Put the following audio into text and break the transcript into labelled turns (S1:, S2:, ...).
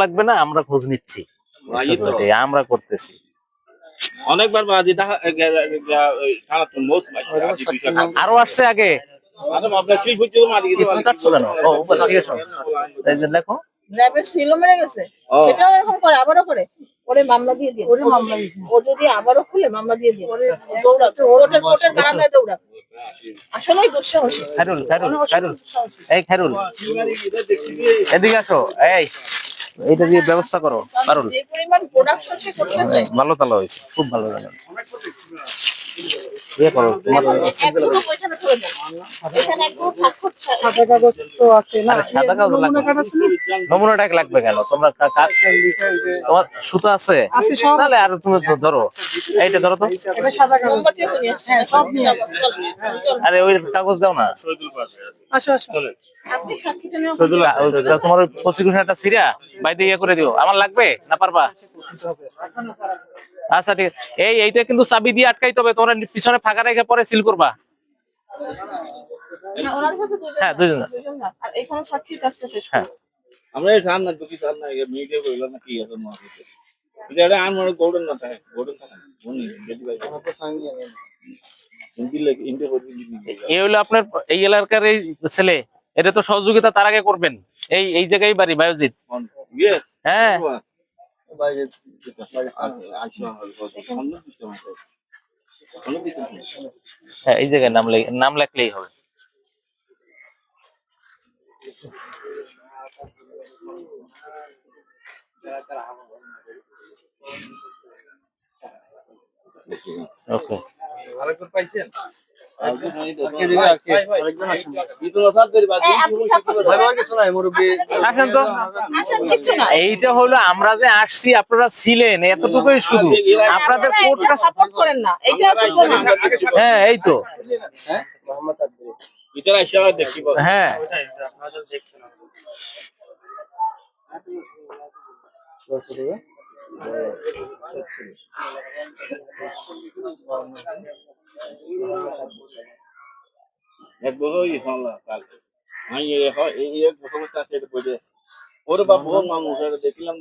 S1: লাগবে না? আমরা খোঁজ নিচ্ছি। আমরা করতেছি।
S2: অনেকবার
S1: আরও আসছে আগে। দেখো।
S3: সিল মেরে গেছে। সেটাও এরকম করে আবারও করে। ওরে মামলা দিয়ে দিয়ে ওরে মামলা ও যদি আবারও খুলে মামলা দিয়ে দিয়ে দৌড়াচ্ছে কোর্টের কোর্টের বারান্দায় দৌড়া আসলেই দুঃসাহসী।
S1: খাইরুল খাইরুল খাইরুল এই খাইরুল এদিকে আসো এই দিয়ে ব্যবস্থা করো ভালো তালা হয়েছে খুব ভালো জানো ইয়ে করো লাগবে।
S4: নমুনা
S1: নমুনাটা লাগবে কেন? তোমরা তোমার সুতো আছে?
S4: আছে সব।
S1: তাহলে আর তুমি ধরো। এইটা ধরো তো।
S4: হ্যাঁ।
S1: আরে ওই কাগজ দাও না। ওই- তোমার ওই প্রসিকিউশনটা সিরিয়া বাইরে ইয়ে করে দিও। আমার লাগবে না পারবা। আচ্ছা ঠিক আছে। এই এইটা কিন্তু চাবি দিয়ে আটকাইতে হবে তোমরা পিছনে ফাঁকা রেখে পরে সিল করবা।
S3: না, ওনার
S1: হ্যাঁ দুজন না।
S3: দুজন না। আর এখানে সাক্ষীর কাজটা শেষ
S1: হ্যাঁ।
S2: আমরা এই সামনে দুটি সামনে মিডিয়া কইলো না কি আছে না এটা আর মানে গোল্ডেন না থাকে গোল্ডেন থাকে উনি যেটি ভাই হিন্দি লেখ
S1: এই হলো আপনার এই এলাকার এই ছেলে এটা তো সহযোগিতা তার আগে করবেন। এই এই জায়গায় বাড়ি বায়োজিৎ।
S2: ইয়ে
S1: হ্যাঁ হ্যাঁ এই জায়গায় নাম নাম লেখলেই হবে। ওকে
S3: এই, আপনি সাক্ষী
S1: এইটা হলো আমরা যে আসছি আপনারা ছিলেন এতটুকুই শুধু। আপনাদের কোর্টটা
S3: support করেন না।
S1: হ্যাঁ এই তো।
S2: দেখি
S1: হ্যাঁ।
S2: এক বছর হয় এক বছর ওরে বাবা মানুষ দেখলাম।